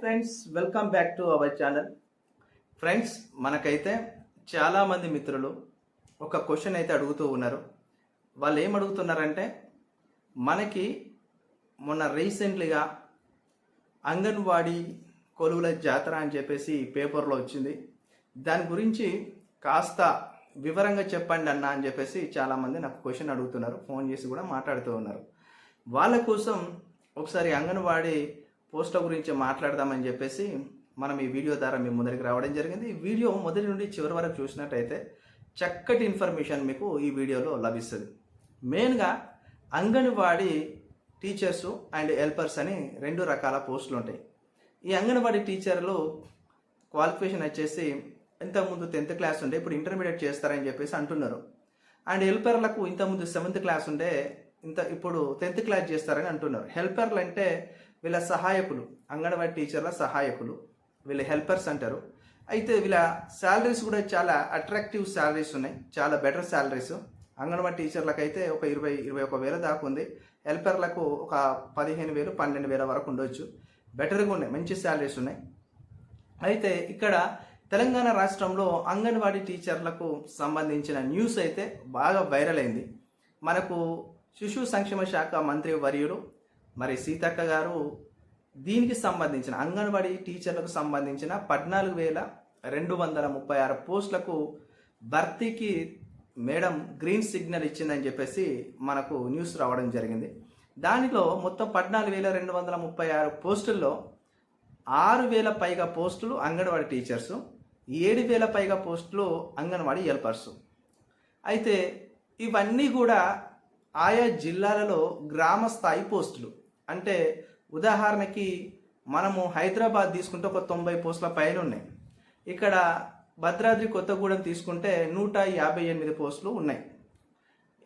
Friends welcome back to our channel friends మనకైతే చాలామంది మిత్రులు ఒక క్వశ్చన్ అయితే అడుగుతూ ఉన్నారు. వాళ్ళు ఏం అడుగుతున్నారంటే మనకి మొన్న రీసెంట్లీగా అంగన్వాడీ కొలువుల జాతర అని చెప్పేసి పేపర్లో వచ్చింది. దాని గురించి కాస్త వివరంగా చెప్పండి అన్న అని చెప్పేసి చాలామంది నాకు క్వశ్చన్ అడుగుతున్నారు. ఫోన్ చేసి కూడా మాట్లాడుతూ ఉన్నారు. వాళ్ళ కోసం ఒకసారి అంగన్వాడీ పోస్ట్ల గురించి మాట్లాడదామని చెప్పేసి మనం ఈ వీడియో ద్వారా మీ ముందరికి రావడం జరిగింది. ఈ వీడియో మొదటి నుండి చివరి వరకు చూసినట్టయితే చక్కటి ఇన్ఫర్మేషన్ మీకు ఈ వీడియోలో లభిస్తుంది. మెయిన్గా అంగన్వాడీ టీచర్స్ అండ్ హెల్పర్స్ అని రెండు రకాల పోస్టులు ఉంటాయి. ఈ అంగన్వాడీ టీచర్లు క్వాలిఫికేషన్ వచ్చేసి ఇంతకుముందు టెన్త్ క్లాస్ ఉండే ఇప్పుడు ఇంటర్మీడియట్ చేస్తారని చెప్పేసి అంటున్నారు. అండ్ హెల్పర్లకు ఇంతకుముందు సెవెంత్ క్లాస్ ఉండే ఇంత ఇప్పుడు టెన్త్ క్లాస్ చేస్తారని అంటున్నారు. హెల్పర్లు అంటే వీళ్ళ సహాయకులు అంగన్వాడీ టీచర్ల సహాయకులు వీళ్ళ హెల్పర్స్ అంటారు. అయితే వీళ్ళ శాలరీస్ కూడా చాలా అట్రాక్టివ్ శాలరీస్ ఉన్నాయి. చాలా బెటర్ శాలరీస్ అంగన్వాడీ టీచర్లకు అయితే ఒక ఇరవై ఇరవై ఒక వేల దాకా ఉంది. హెల్పర్లకు ఒక పదిహేను వేలు పన్నెండు వేల వరకు ఉండొచ్చు. బెటర్గా ఉన్నాయి. మంచి శాలరీస్ ఉన్నాయి. అయితే ఇక్కడ తెలంగాణ రాష్ట్రంలో అంగన్వాడీ టీచర్లకు సంబంధించిన న్యూస్ అయితే బాగా వైరల్ అయింది. మనకు శిశు సంక్షేమ శాఖ మంత్రి వర్యుడు మరి సీతక్క గారు దీనికి సంబంధించిన అంగన్వాడీ టీచర్లకు సంబంధించిన పద్నాలుగు వేల రెండు వందల ముప్పై ఆరు పోస్టులకు భర్తీకి మేడం గ్రీన్ సిగ్నల్ ఇచ్చిందని చెప్పేసి మనకు న్యూస్ రావడం జరిగింది. దానిలో మొత్తం పద్నాలుగు వేల రెండు వందల ముప్పై ఆరు పోస్టుల్లో ఆరు వేల పైగా పోస్టులు అంగన్వాడీ టీచర్సు ఏడు వేల పైగా పోస్టులు అంగన్వాడీ హెల్పర్సు. అయితే ఇవన్నీ కూడా ఆయా జిల్లాలలో గ్రామ స్థాయి పోస్టులు. అంటే ఉదాహరణకి మనము హైదరాబాద్ తీసుకుంటే ఒక తొంభై పోస్టుల పైన ఉన్నాయి ఇక్కడ భద్రాద్రి కొత్తగూడెం తీసుకుంటే నూట యాభై ఎనిమిది పోస్టులు ఉన్నాయి.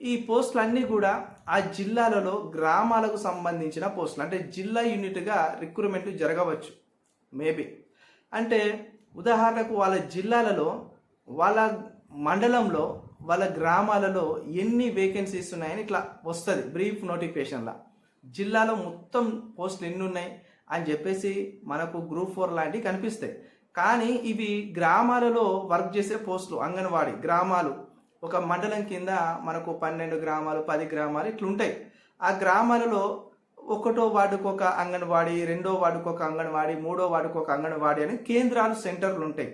ఈ పోస్టులన్నీ కూడా ఆ జిల్లాలలో గ్రామాలకు సంబంధించిన పోస్టులు. అంటే జిల్లా యూనిట్గా రిక్రూట్మెంట్లు జరగవచ్చు. మేబీ. అంటే ఉదాహరణకు వాళ్ళ జిల్లాలలో వాళ్ళ మండలంలో వాళ్ళ గ్రామాలలో ఎన్ని వేకెన్సీస్ ఉన్నాయని ఇట్లా వస్తుంది. బ్రీఫ్ నోటిఫికేషన్లా జిల్లాలో మొత్తం పోస్టులు ఎన్ని ఉన్నాయి అని చెప్పేసి మనకు గ్రూప్ ఫోర్ లాంటివి కనిపిస్తాయి. కానీ ఇవి గ్రామాలలో వర్క్ చేసే పోస్టులు అంగన్వాడీ గ్రామాలు. ఒక మండలం కింద మనకు పన్నెండు గ్రామాలు పది గ్రామాలు ఇట్లుంటాయి. ఆ గ్రామాలలో ఒకటో వార్డుకు ఒక అంగన్వాడీ రెండో వార్డుకు ఒక అంగన్వాడీ మూడో వార్డుకు ఒక అంగన్వాడీ అని కేంద్రాలు సెంటర్లు ఉంటాయి.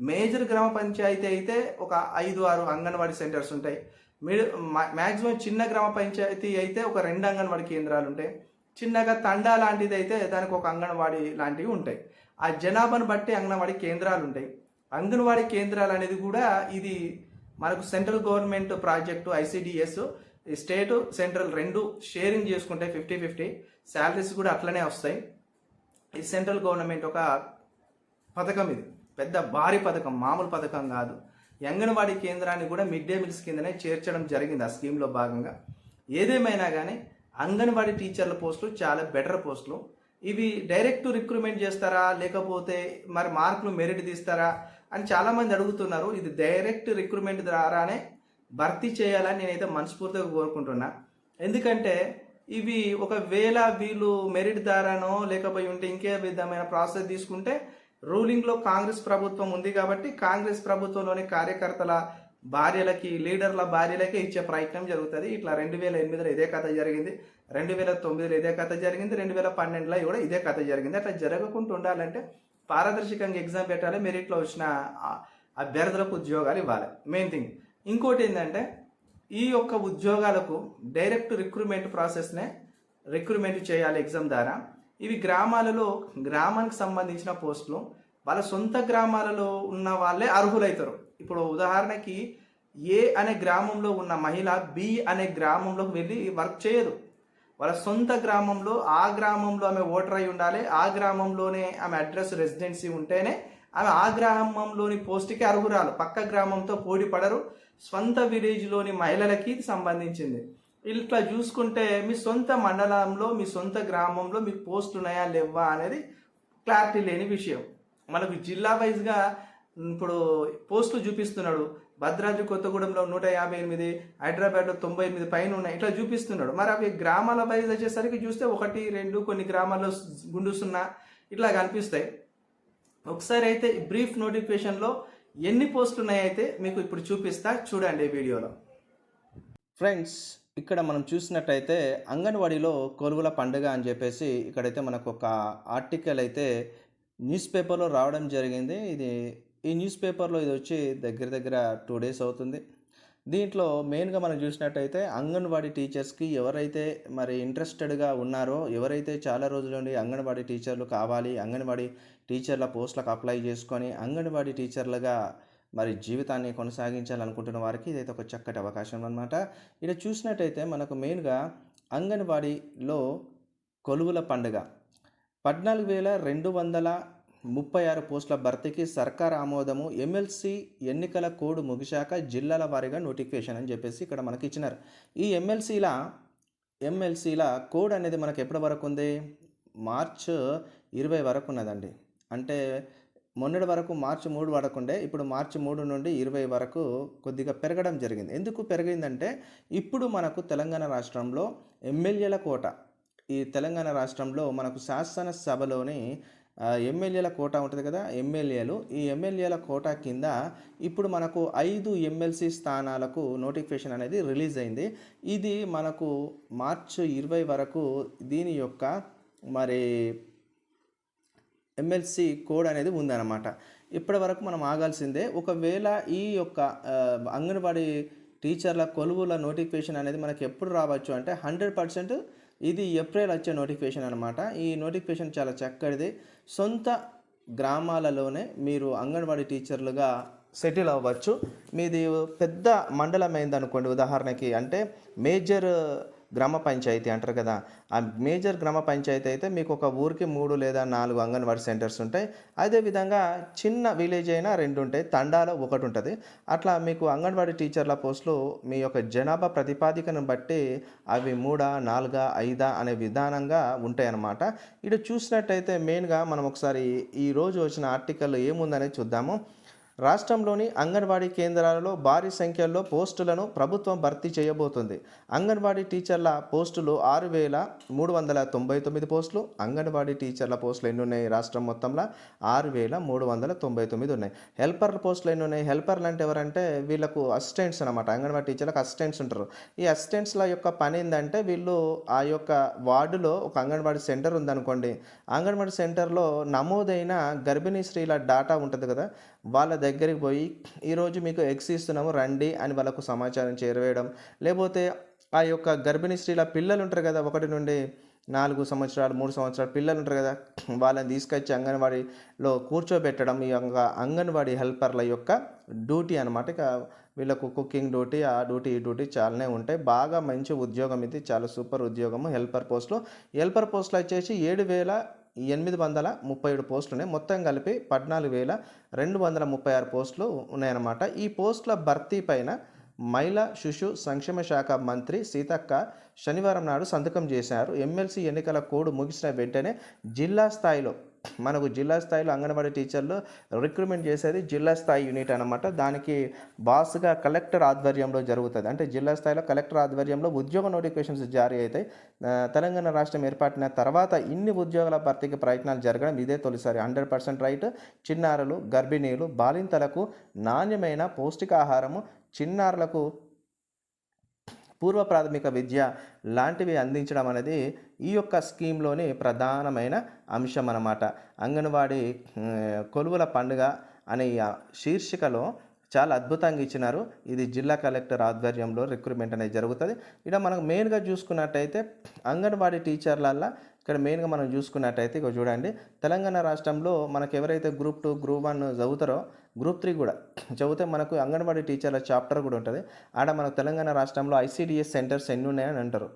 మేజర్ గ్రామ పంచాయతీ అయితే ఒక ఐదు ఆరు అంగన్వాడీ సెంటర్స్ ఉంటాయి. మిడ్ మ్యాక్సిమం చిన్న గ్రామ పంచాయతీ అయితే ఒక రెండు అంగన్వాడీ కేంద్రాలు ఉంటాయి చిన్నగా తండా లాంటిది అయితే దానికి ఒక అంగన్వాడీ లాంటివి ఉంటాయి. ఆ జనాభాను బట్టి అంగన్వాడీ కేంద్రాలు ఉంటాయి అంగన్వాడీ కేంద్రాలు అనేది కూడా ఇది మనకు central government project ICDS state central రెండు షేరింగ్ చేసుకుంటే ఫిఫ్టీ ఫిఫ్టీ. శాలరీస్ కూడా అట్లనే వస్తాయి. ఈ సెంట్రల్ గవర్నమెంట్ ఒక పథకం ఇది. పెద్ద భారీ పథకం మామూలు పథకం కాదు. అంగన్వాడీ కేంద్రాన్ని కూడా మిడ్ డే మీల్స్ కిందనే చేర్చడం జరిగింది ఆ స్కీమ్లో భాగంగా. ఏదేమైనా కానీ అంగన్వాడీ టీచర్ల పోస్టులు చాలా బెటర్ పోస్టులు. ఇవి డైరెక్ట్ రిక్రూట్మెంట్ చేస్తారా? లేకపోతే మరి మార్కులు మెరిట్ తీస్తారా? అని చాలామంది అడుగుతున్నారు. ఇది డైరెక్ట్ రిక్రూట్మెంట్ ద్వారానే భర్తీ చేయాలని నేనైతే మనస్ఫూర్తిగా కోరుకుంటున్నా. ఎందుకంటే ఇవి ఒకవేళ వీళ్ళు మెరిట్ ద్వారానో లేకపోయి ఉంటే ఇంకే విధమైన ప్రాసెస్ తీసుకుంటే రూలింగ్లో కాంగ్రెస్ ప్రభుత్వం ఉంది కాబట్టి కాంగ్రెస్ ప్రభుత్వంలోని కార్యకర్తల భార్యలకి లీడర్ల భార్యలకే ఇచ్చే ప్రయత్నం జరుగుతుంది. ఇట్లా రెండు వేల ఎనిమిదిలో ఇదే కథ జరిగింది. రెండు వేల తొమ్మిదిలో ఇదే కథ జరిగింది. రెండు వేల పన్నెండులో కూడా ఇదే కథ జరిగింది. అట్లా జరగకుండా ఉండాలంటే పారదర్శకంగా ఎగ్జామ్ పెట్టాలి. మెరిట్లో వచ్చిన అభ్యర్థులకు ఉద్యోగాలు ఇవ్వాలి. Main thing. ఇంకోటి ఏంటంటే ఈ యొక్క ఉద్యోగాలకు డైరెక్ట్ రిక్రూట్మెంట్ ప్రాసెస్నే రిక్రూట్మెంట్ చేయాలి ఎగ్జామ్ ద్వారా. ఇవి గ్రామాలలో గ్రామానికి సంబంధించిన పోస్టులు. వాళ్ళ సొంత గ్రామాలలో ఉన్న వాళ్ళే అర్హులవుతారు ఇప్పుడు ఉదాహరణకి ఏ అనే గ్రామంలో ఉన్న మహిళ బి అనే గ్రామంలోకి వెళ్ళి వర్క్ చేయదు. వాళ్ళ సొంత గ్రామంలో ఆ గ్రామంలో ఆమె ఓటర్ అయి ఉండాలి. ఆ గ్రామంలోనే ఆమె అడ్రస్ రెసిడెన్సీ ఉంటేనే ఆమె ఆ గ్రామంలోని పోస్టుకి అర్హురాలు. పక్క గ్రామంతో పోటీ పడరు స్వంత విలేజ్లోని మహిళలకి సంబంధించింది. ఇట్లా చూసుకుంటే మీ సొంత మండలంలో మీ సొంత గ్రామంలో మీకు పోస్టులు ఉన్నాయా లేవా అనేది క్లారిటీ లేని విషయం. మనకు జిల్లా వైజ్గా ఇప్పుడు పోస్టులు చూపిస్తున్నాడు. భద్రాద్రి కొత్తగూడెంలో నూట యాభై ఎనిమిది హైదరాబాద్లో తొంభై ఎనిమిది పైన ఉన్నాయి. ఇట్లా చూపిస్తున్నాడు. మరి అవి గ్రామాల వైజ్ వచ్చేసరికి చూస్తే ఒకటి రెండు కొన్ని గ్రామాల్లో గుండు సున్నా ఇట్లా కనిపిస్తాయి. ఒకసారి అయితే బ్రీఫ్ నోటిఫికేషన్లో ఎన్ని పోస్టులు ఉన్నాయైతే అయితే మీకు ఇప్పుడు చూపిస్తా. చూడండి వీడియోలో. ఫ్రెండ్స్ ఇక్కడ మనం చూసినట్టయితే అంగన్వాడీలో కొలువుల పండుగ అని చెప్పేసి ఇక్కడైతే మనకు ఒక ఆర్టికల్ అయితే న్యూస్ పేపర్లో రావడం జరిగింది. ఇది ఈ న్యూస్ పేపర్లో ఇది వచ్చి దగ్గర దగ్గర టూ డేస్ అవుతుంది. దీంట్లో మెయిన్గా మనం చూసినట్టయితే అంగన్వాడీ టీచర్స్కి ఎవరైతే మరి ఇంట్రెస్టెడ్గా ఉన్నారో ఎవరైతే చాలా రోజుల నుండి అంగన్వాడీ టీచర్లు కావాలి అంగన్వాడీ టీచర్ల పోస్టులకు అప్లై చేసుకొని అంగన్వాడీ టీచర్లుగా మరి జీవితాన్ని కొనసాగించాలనుకుంటున్న వారికి ఇదైతే ఒక చక్కటి అవకాశం అనమాట ఇక్కడ చూసినట్టయితే మనకు మెయిన్గా అంగన్వాడీలో కొలువుల పండుగ. పద్నాలుగు వేల రెండు వందల ముప్పై ఆరు పోస్టుల భర్తీకి సర్కార్ ఆమోదము ఎమ్మెల్సీ ఎన్నికల కోడ్ ముగిశాక జిల్లాల వారీగా నోటిఫికేషన్ అని చెప్పేసి ఇక్కడ మనకి ఇచ్చినారు. ఈ ఎమ్మెల్సీల ఎమ్మెల్సీల కోడ్ అనేది మనకు ఎప్పటి వరకు ఉంది? మార్చ్ ఇరవై వరకు ఉన్నదండి. అంటే మొన్నటి వరకు మార్చి మూడు పడకుండే ఇప్పుడు మార్చి మూడు నుండి ఇరవై వరకు కొద్దిగా పెరగడం జరిగింది. ఎందుకు పెరిగిందంటే ఇప్పుడు మనకు తెలంగాణ రాష్ట్రంలో ఎమ్మెల్యేల కోట ఈ తెలంగాణ రాష్ట్రంలో మనకు శాసనసభలోని ఎమ్మెల్యేల కోటా ఉంటుంది కదా ఎమ్మెల్యేలు ఈ ఎమ్మెల్యేల కోటా కింద ఇప్పుడు మనకు ఐదు ఎమ్మెల్సీ స్థానాలకు నోటిఫికేషన్ అనేది రిలీజ్ అయింది. ఇది మనకు మార్చ్ ఇరవై వరకు దీని యొక్క మరి ఎమ్మెల్సీ కోడ్ అనేది ఉందన్నమాట. ఇప్పటి వరకు మనం ఆగాల్సిందే ఒకవేళ ఈ యొక్క అంగన్వాడీ టీచర్ల కొలువుల నోటిఫికేషన్ అనేది మనకి ఎప్పుడు రావచ్చు అంటే హండ్రెడ్ పర్సెంట్ ఇది ఏప్రిల్ వచ్చే నోటిఫికేషన్ అనమాట ఈ నోటిఫికేషన్ చాలా చక్కటిది. సొంత గ్రామాలలోనే మీరు అంగన్వాడీ టీచర్లుగా సెటిల్ అవ్వచ్చు. మీది పెద్ద మండలం అయిందనుకోండి ఉదాహరణకి అంటే మేజర్ గ్రామ పంచాయతీ అంటారు కదా. ఆ మేజర్ గ్రామ పంచాయతీ అయితే మీకు ఒక ఊరికి మూడు లేదా నాలుగు అంగన్వాడీ సెంటర్స్ ఉంటాయి. అదేవిధంగా చిన్న విలేజ్ అయినా రెండు ఉంటాయి. తండాలో ఒకటి ఉంటుంది. అట్లా మీకు అంగన్వాడీ టీచర్ల పోస్టులు మీ యొక్క జనాభా ప్రతిపాదికను బట్టి అవి మూడా నాలుగా ఐదా అనే విధానంగా ఉంటాయి అన్నమాట ఇటు చూసినట్టయితే మెయిన్గా మనం ఒకసారి ఈ రోజు వచ్చిన ఆర్టికల్ ఏముందనేది చూద్దాము. రాష్ట్రంలోని అంగన్వాడీ కేంద్రాలలో భారీ సంఖ్యలో పోస్టులను ప్రభుత్వం భర్తీ చేయబోతుంది. అంగన్వాడీ టీచర్ల పోస్టులు ఆరు వేల మూడు వందల తొంభై తొమ్మిది పోస్టులు అంగన్వాడీ టీచర్ల పోస్టులు ఎన్ని ఉన్నాయి రాష్ట్రం మొత్తంలో? ఆరు వేల మూడు వందల తొంభై తొమ్మిది ఉన్నాయి. హెల్పర్ల పోస్టులు ఎన్ని ఉన్నాయి హెల్పర్లు అంటే ఎవరంటే వీళ్ళకు అసిస్టెంట్స్ అనమాట అంగన్వాడీ టీచర్లకు అసిస్టెంట్స్ ఉంటారు. ఈ అసిస్టెంట్స్ల యొక్క పని ఏంటంటే వీళ్ళు ఆ యొక్క వార్డులో ఒక అంగన్వాడీ సెంటర్ ఉందనుకోండి. అంగన్వాడీ సెంటర్లో నమోదైన గర్భిణీ స్త్రీల డాటా ఉంటుంది కదా వాళ్ళ దగ్గరికి పోయి ఈరోజు మీకు ఎగ్స్ ఇస్తున్నాము రండి అని వాళ్ళకు సమాచారం చేరవేయడం. లేకపోతే ఆ యొక్క గర్భిణీ స్త్రీల పిల్లలు ఉంటారు కదా ఒకటి నుండి నాలుగు సంవత్సరాలు మూడు సంవత్సరాలు పిల్లలు ఉంటారు కదా వాళ్ళని తీసుకొచ్చి అంగన్వాడీలో కూర్చోబెట్టడం ఈ యొక్క అంగన్వాడీ హెల్పర్ల యొక్క డ్యూటీ అనమాట ఇక వీళ్ళకు కుకింగ్ డ్యూటీ ఆ డ్యూటీ ఈ డ్యూటీ చాలానే ఉంటాయి. బాగా మంచి ఉద్యోగం ఇది చాలా సూపర్ ఉద్యోగము. హెల్పర్ పోస్టులు హెల్పర్ పోస్టులు వచ్చేసి ఏడు వేల ఎనిమిది వందల ముప్పై ఏడు పోస్టులు ఉన్నాయి మొత్తం కలిపి పద్నాలుగు వేల రెండు వందల ముప్పై ఆరు పోస్టులు ఉన్నాయన్నమాట. ఈ పోస్టుల భర్తీ పైన మహిళా శిశు సంక్షేమ శాఖ మంత్రి సీతక్క శనివారం నాడు సంతకం చేశారు. ఎమ్మెల్సీ ఎన్నికల కోడ్ ముగిసిన వెంటనే జిల్లా స్థాయిలో మనకు జిల్లా స్థాయిలో అంగన్వాడీ టీచర్లు రిక్రూట్మెంట్ చేసేది జిల్లా స్థాయి యూనిట్ అనమాట దానికి బాస్గా కలెక్టర్ ఆధ్వర్యంలో జరుగుతుంది. అంటే జిల్లా స్థాయిలో కలెక్టర్ ఆధ్వర్యంలో ఉద్యోగ నోటిఫికేషన్స్ జారీ అవుతాయి. తెలంగాణ రాష్ట్రం ఏర్పాటిన తర్వాత ఇన్ని ఉద్యోగాల భర్తీకి ప్రయత్నాలు జరగడం ఇదే తొలిసారి. Hundred percent right. చిన్నారులు గర్భిణీలు బాలింతలకు నాణ్యమైన పౌష్టికాహారము చిన్నారులకు పూర్వ ప్రాథమిక విద్య లాంటివి అందించడం అనేది ఈ యొక్క స్కీమ్లోని ప్రధానమైన అంశం అన్నమాట. అంగన్వాడీ కొలువుల పండుగ అనే శీర్షికలో చాలా అద్భుతంగా ఇచ్చినారు. ఇది జిల్లా కలెక్టర్ ఆధ్వర్యంలో రిక్రూట్మెంట్ అనేది జరుగుతుంది. ఇక్కడ మనం మెయిన్గా చూసుకున్నట్టయితే అంగన్వాడీ టీచర్లల్లో ఇక్కడ మెయిన్గా మనం చూసుకున్నట్టయితే ఇక చూడండి. తెలంగాణ రాష్ట్రంలో మనకు ఎవరైతే గ్రూప్ టూ గ్రూప్ వన్ చదువుతారో గ్రూప్ త్రీ కూడా. చదివితే మనకు అంగన్వాడీ టీచర్ల చాప్టర్ కూడా ఉంటుంది. ఆడ మనకు తెలంగాణ రాష్ట్రంలో ఐసీడీఎస్ సెంటర్స్ ఎన్ని ఉన్నాయని అంటారు.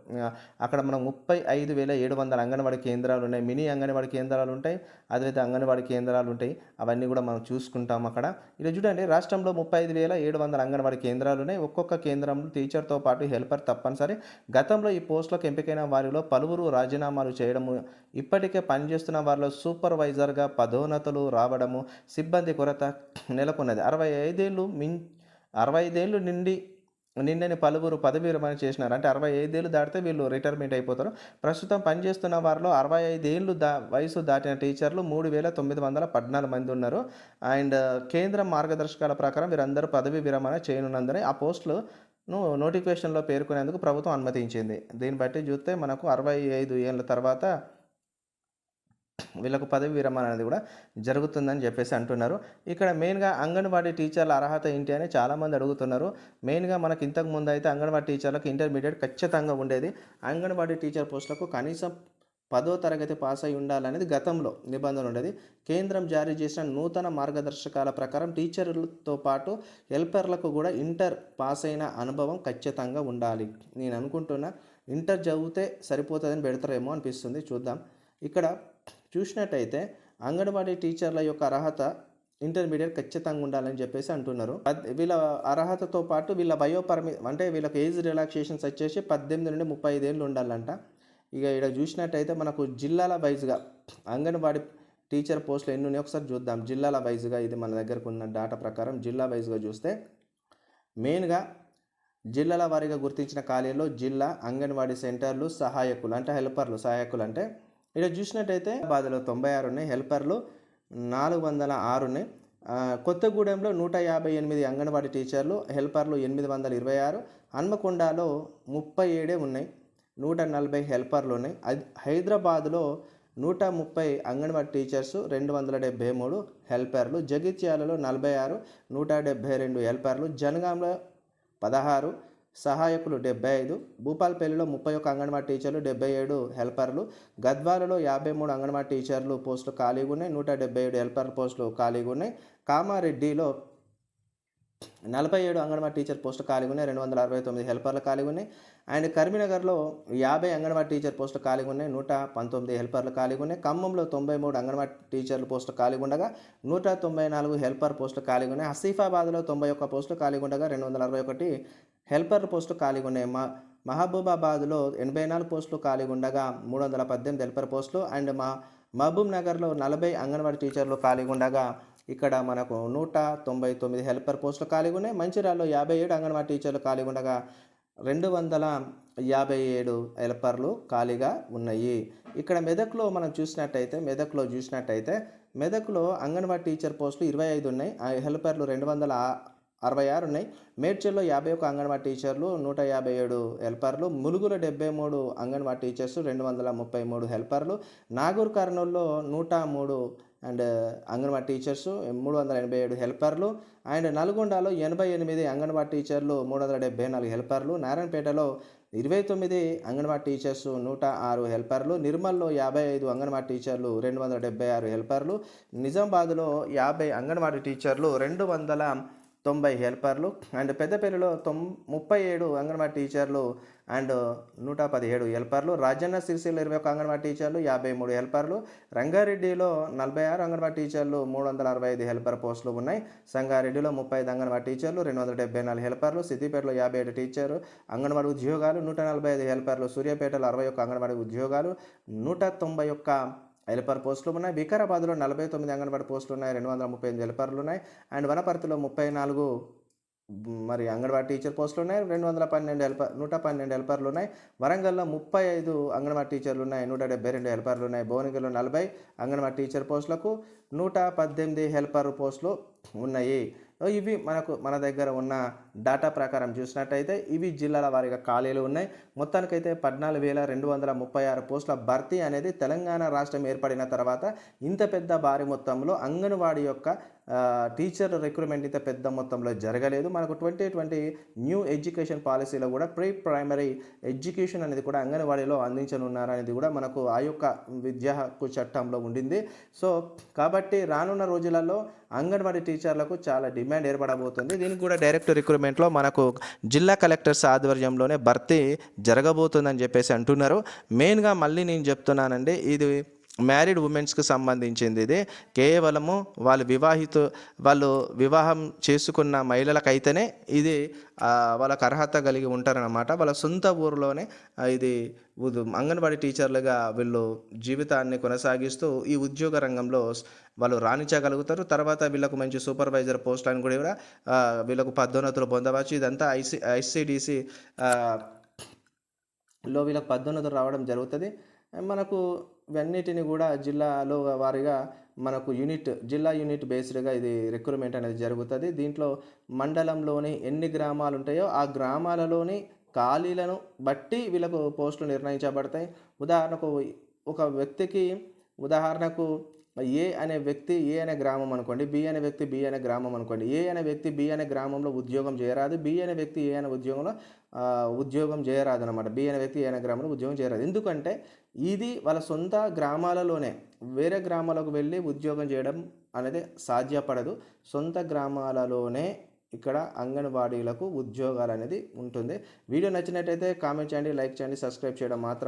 అక్కడ మనం ముప్పై ఐదు వేల ఏడు వందల అంగన్వాడీ కేంద్రాలు ఉన్నాయి. మినీ అంగన్వాడీ కేంద్రాలు ఉంటాయి. అదేవిధంగా అంగన్వాడీ కేంద్రాలు ఉంటాయి. అవన్నీ కూడా మనం చూసుకుంటాం అక్కడ. ఇలా చూడండి రాష్ట్రంలో ముప్పై ఐదు వేల ఏడు వందల అంగన్వాడీ కేంద్రాలు ఉన్నాయి. ఒక్కొక్క కేంద్రంలో టీచర్తో పాటు హెల్పర్ తప్పనిసరి. గతంలో ఈ పోస్టులకు ఎంపికైన వారిలో పలువురు రాజీనామాలు చేయడము ఇప్పటికే పనిచేస్తున్న వారిలో సూపర్వైజర్గా పదోన్నతులు రావడము సిబ్బంది కొరత నెలకొన్నది. అరవై ఐదేళ్ళు మిన్ అరవై ఐదేళ్ళు నిండి నిన్నని పలువురు పదవి విరమణ చేసినారు. అంటే అరవై ఐదేళ్ళు దాటితే వీళ్ళు రిటైర్మెంట్ అయిపోతారు. ప్రస్తుతం పనిచేస్తున్న వారిలో అరవై ఐదేళ్ళు దా వయసు దాటిన టీచర్లు మూడు వేల తొమ్మిది వందల పద్నాలుగు మంది ఉన్నారు. అండ్ కేంద్ర మార్గదర్శకాల ప్రకారం వీరందరూ పదవి విరమణ చేయనున్నందున ఆ పోస్టులు ను నోటిఫికేషన్లో పేర్కొనేందుకు ప్రభుత్వం అనుమతించింది. దీన్ని బట్టి చూస్తే మనకు అరవై ఐదు ఏళ్ళ తర్వాత వీళ్ళకు పదవి విరమణ అనేది కూడా జరుగుతుందని చెప్పేసి అంటున్నారు. ఇక్కడ మెయిన్గా అంగన్వాడీ టీచర్ల అర్హత ఏంటి అని చాలామంది అడుగుతున్నారు. మెయిన్గా మనకి ఇంతకు ముందు అయితే అంగన్వాడీ టీచర్లకు ఇంటర్మీడియట్ ఖచ్చితంగా ఉండేది. అంగన్వాడీ టీచర్ పోస్టులకు కనీసం పదో తరగతి పాస్ అయి ఉండాలనేది గతంలో నిబంధన ఉండేది. కేంద్రం జారీ చేసిన నూతన మార్గదర్శకాల ప్రకారం టీచర్లతో పాటు హెల్పర్లకు కూడా ఇంటర్ పాస్ అయిన అనుభవం ఖచ్చితంగా ఉండాలి. నేను అనుకుంటున్నా ఇంటర్ చదివితే సరిపోతుందని పెడతారేమో అనిపిస్తుంది. చూద్దాం. ఇక్కడ చూసినట్టయితే అంగన్వాడీ టీచర్ల యొక్క అర్హత ఇంటర్మీడియట్ ఖచ్చితంగా ఉండాలని చెప్పేసి అంటున్నారు. వీళ్ళ అర్హతతో పాటు వీళ్ళ బయోపర్మి అంటే వీళ్ళకి ఏజ్ రిలాక్సేషన్స్ వచ్చేసి పద్దెనిమిది నుండి ముప్పై ఐదేళ్ళు ఉండాలంట. ఇక ఇక్కడ చూసినట్టయితే మనకు జిల్లాల వైజ్గా అంగన్వాడీ టీచర్ పోస్టులు ఎన్ని ఉన్నాయో ఒకసారి చూద్దాం. జిల్లాల వైజ్గా ఇది మన దగ్గరకు ఉన్న డేటా ప్రకారం జిల్లా వైజ్గా చూస్తే మెయిన్గా జిల్లాల వారీగా గుర్తించిన ఖాళీల్లో జిల్లా అంగన్వాడీ సెంటర్లు సహాయకులు అంటే హెల్పర్లు సహాయకులు అంటే ఇక్కడ చూసినట్టయితే బాధలో తొంభై ఆరు ఉన్నాయి. హెల్పర్లు నాలుగు వందల ఆరు ఉన్నాయి. కొత్తగూడెంలో నూట యాభై ఎనిమిది అంగన్వాడీ టీచర్లు హెల్పర్లు ఎనిమిది వందల ఇరవై ఆరు హన్మకొండలో ముప్పై ఏడే ఉన్నాయి. నూట నలభై హెల్పర్లు ఉన్నాయి. అది హైదరాబాద్లో నూట ముప్పై అంగన్వాడీ టీచర్స్ రెండు వందల డెబ్బై మూడు హెల్పర్లు జగిత్యాలలో నలభై ఆరు నూట డెబ్బై రెండు హెల్పర్లు జనగాంలో పదహారు సహాయకులు డెబ్బై ఐదు భూపాల్పల్లిలో ముప్పై ఒక్క అంగన్వాడీ టీచర్లు డెబ్బై ఏడు హెల్పర్లు గద్వాలలో యాభై మూడు అంగన్వాడీ టీచర్లు పోస్టులు ఖాళీగా ఉన్నాయి నూట డెబ్బై ఏడు హెల్పర్ పోస్టులు ఖాళీగా ఉన్నాయి. కామారెడ్డిలో నలభై ఏడు అంగన్వాడీ టీచర్ పోస్టులు ఖాళీగా ఉన్నాయి రెండు వందల అరవై తొమ్మిది హెల్పర్లు ఖాళీగా ఉన్నాయి. అండ్ కరీంనగర్లో యాభై అంగన్వాడీ టీచర్ పోస్టులు ఖాళీగా ఉన్నాయి నూట పంతొమ్మిది హెల్పర్లు ఖాళీగా ఉన్నాయి. ఖమ్మంలో తొంభై మూడు అంగన్వాడీ టీచర్లు పోస్టులు ఖాళీగా ఉండగా నూట తొంభై నాలుగు హెల్పర్ పోస్టులు ఖాళీగా ఉన్నాయి. హసీఫాబాద్లో తొంభై ఒక్క పోస్టులు ఖాళీగా ఉండగా రెండు వందల అరవై ఒకటి హెల్పర్ పోస్టులు ఖాళీగా ఉన్నాయి. మా మహబూబాబాద్లో ఎనభై నాలుగు పోస్టులు ఖాళీగా ఉండగా మూడు వందల పద్దెనిమిది హెల్పర్ పోస్టులు అండ్ మా మహబూబ్ నగర్లో నలభై అంగన్వాడీ టీచర్లు ఖాళీగా ఉండగా ఇక్కడ మనకు నూట తొంభై తొమ్మిది హెల్పర్ పోస్టులు ఖాళీగా ఉన్నాయి. మంచిర్యాలలో యాభై ఏడు అంగన్వాడీ టీచర్లు ఖాళీగా ఉండగా రెండు వందల యాభై ఏడు హెల్పర్లు ఖాళీగా ఉన్నాయి. ఇక్కడ మెదక్లో మనం చూసినట్టయితే మెదక్లో చూసినట్టయితే మెదక్లో అంగన్వాడీ టీచర్ పోస్టులు ఇరవై ఐదు ఉన్నాయి. ఆ హెల్పర్లు రెండు వందల అరవై ఆరు ఉన్నాయి. మేడ్చల్లో యాభై ఒక అంగన్వాడీ టీచర్లు నూట యాభై ఏడు హెల్పర్లు ములుగులో డెబ్బై మూడు అంగన్వాడీ టీచర్స్ రెండు వందల ముప్పై మూడు హెల్పర్లు నాగూర్ కర్నూల్లో నూట మూడు అండ్ అంగన్వాడీ టీచర్స్ మూడు వందల ఎనభై ఏడు హెల్పర్లు అండ్ నల్గొండలో ఎనభై ఎనిమిది అంగన్వాడీ టీచర్లు మూడు వందల డెబ్బై నాలుగు హెల్పర్లు నారాయణపేటలో ఇరవై తొమ్మిది అంగన్వాడీ టీచర్స్ నూట ఆరు హెల్పర్లు నిర్మల్లో యాభై ఐదు అంగన్వాడీ టీచర్లు రెండు వందల డెబ్బై ఆరు హెల్పర్లు నిజామాబాద్లో యాభై అంగన్వాడీ టీచర్లు రెండు వందల తొంభై హెల్పర్లు అండ్ పెద్దపల్లిలో తొం ముప్పై ఏడు అంగన్వాడీ టీచర్లు అండ్ నూట పదిహేడు హెల్పర్లు. రాజన్న సిరిసిల్ల ఇరవై ఒక అంగన్వాడీ టీచర్లు యాభై మూడు హెల్పర్లు. రంగారెడ్డిలో నలభై ఆరు అంగన్వాడీ టీచర్లు మూడు వందల అరవై ఐదు హెల్పర్ పోస్టులు ఉన్నాయి. సంగారెడ్డిలో ముప్పై ఐదు అంగన్వాడీ టీచర్లు రెండు వందల డెబ్బై నాలుగు హెల్పర్లు. సిద్దిపేటలో యాభై ఏడు టీచర్లు అంగన్వాడీ ఉద్యోగాలు నూట నలభై ఐదు హెల్పర్లు. సూర్యాపేటలో అరవై ఒక్క అంగన్వాడీ ఉద్యోగాలు నూట తొంభై ఒక్క హెల్పర్ పోస్టులు ఉన్నాయి వికారాబాద్లో నలభై తొమ్మిది అంగన్వాడీ పోస్టులు ఉన్నాయి రెండు వందల ముప్పై ఎనిమిది హెల్పర్లు ఉన్నాయి. అండ్ వనపర్తిలో ముప్పై నాలుగు మరి అంగన్వాడీ టీచర్ పోస్టులు ఉన్నాయి రెండు వందల పన్నెండు హెల్పర్ నూట పన్నెండు హెల్పర్లు ఉన్నాయి. వరంగల్లో ముప్పై ఐదు అంగన్వాడీ టీచర్లు ఉన్నాయి. నూట డెబ్బై రెండు హెల్పర్లు ఉన్నాయి. భువనగిరిలో నలభై అంగన్వాడీ టీచర్ పోస్టులకు నూట పద్దెనిమిది హెల్పర్ పోస్టులు ఉన్నాయి. ఇవి మనకు మన దగ్గర ఉన్న డేటా ప్రకారం చూసినట్టయితే ఇవి జిల్లాల వారీగా ఖాళీలు ఉన్నాయి. మొత్తానికైతే పద్నాలుగు వేల రెండు వందల ముప్పై ఆరు పోస్టుల భర్తీ అనేది తెలంగాణ రాష్ట్రం ఏర్పడిన తర్వాత ఇంత పెద్ద భారీ మొత్తంలో అంగన్వాడీ యొక్క టీచర్ రిక్రూట్మెంట్ ఇంత పెద్ద మొత్తంలో జరగలేదు. మనకు ట్వంటీ ట్వంటీ న్యూ ఎడ్యుకేషన్ పాలసీలో కూడా ప్రీ ప్రైమరీ ఎడ్యుకేషన్ అనేది కూడా అంగన్వాడీలో అందించనున్నారు అనేది కూడా మనకు ఆ యొక్క విద్యా హక్కు చట్టంలో ఉండింది. సో కాబట్టి రానున్న రోజులలో అంగన్వాడీ టీచర్లకు చాలా డిమాండ్ ఏర్పడబోతుంది. దీనికి కూడా డైరెక్ట్ రిక్రూట్మెంట్లో మనకు జిల్లా కలెక్టర్స్ ఆధ్వర్యంలోనే భర్తీ జరగబోతుందని చెప్పేసి అంటున్నారు. మెయిన్గా మళ్ళీ నేను చెప్తున్నానండి ఇది మ్యారీడ్ ఉమెన్స్కి సంబంధించింది ఇది కేవలము వాళ్ళు వివాహిత వాళ్ళు వివాహం చేసుకున్న మహిళలకైతేనే ఇది వాళ్ళకు అర్హత కలిగి ఉంటారన్నమాట. వాళ్ళ సొంత ఊరిలోనే ఇది ఉదు- అంగన్వాడీ టీచర్లుగా వీళ్ళు జీవితాన్ని కొనసాగిస్తూ ఈ ఉద్యోగ రంగంలో వాళ్ళు రాణించగలుగుతారు. తర్వాత వీళ్ళకు మంచి సూపర్వైజర్ పోస్ట్ అని కూడా, వీళ్ళకు పదోన్నతులు పొందవచ్చు. ఇదంతా ఐసి ఐసిడిసి లో వీళ్ళకి పద్దోన్నతులు రావడం జరుగుతుంది. మనకు ఇవన్నిటిని కూడా జిల్లాలో వారిగా మనకు యూనిట్ జిల్లా యూనిట్ బేస్డ్గా ఇది రిక్రూట్మెంట్ అనేది జరుగుతుంది. దీంట్లో మండలంలోని ఎన్ని గ్రామాలు ఉంటాయో ఆ గ్రామాలలోని ఖాళీలను బట్టి వీళ్ళకు పోస్టులు నిర్ణయించబడతాయి. ఉదాహరణకు ఒక వ్యక్తికి ఉదాహరణకు ఏ అనే వ్యక్తి ఏ అనే గ్రామం అనుకోండి బి అనే వ్యక్తి బి అనే గ్రామం అనుకోండి ఏ అనే వ్యక్తి బి అనే గ్రామంలో ఉద్యోగం చేయరాదు బి అనే వ్యక్తి ఏ అనే ఉద్యోగంలో ఉద్యోగం చేయరాదు అనమాట బి అనే వ్యక్తి ఏ అనే గ్రామంలో ఉద్యోగం చేయరాదు. ఎందుకంటే ఇది వాళ్ళ సొంత గ్రామాలలోనే వేరే గ్రామాలకు వెళ్ళి ఉద్యోగం చేయడం అనేది సాధ్యపడదు. సొంత గ్రామాలలోనే ఇక్కడ అంగన్వాడీలకు ఉద్యోగాలు అనేది ఉంటుంది. వీడియో నచ్చినట్టయితే కామెంట్ చేయండి లైక్ చేయండి సబ్స్క్రైబ్ చేయడం మాత్రం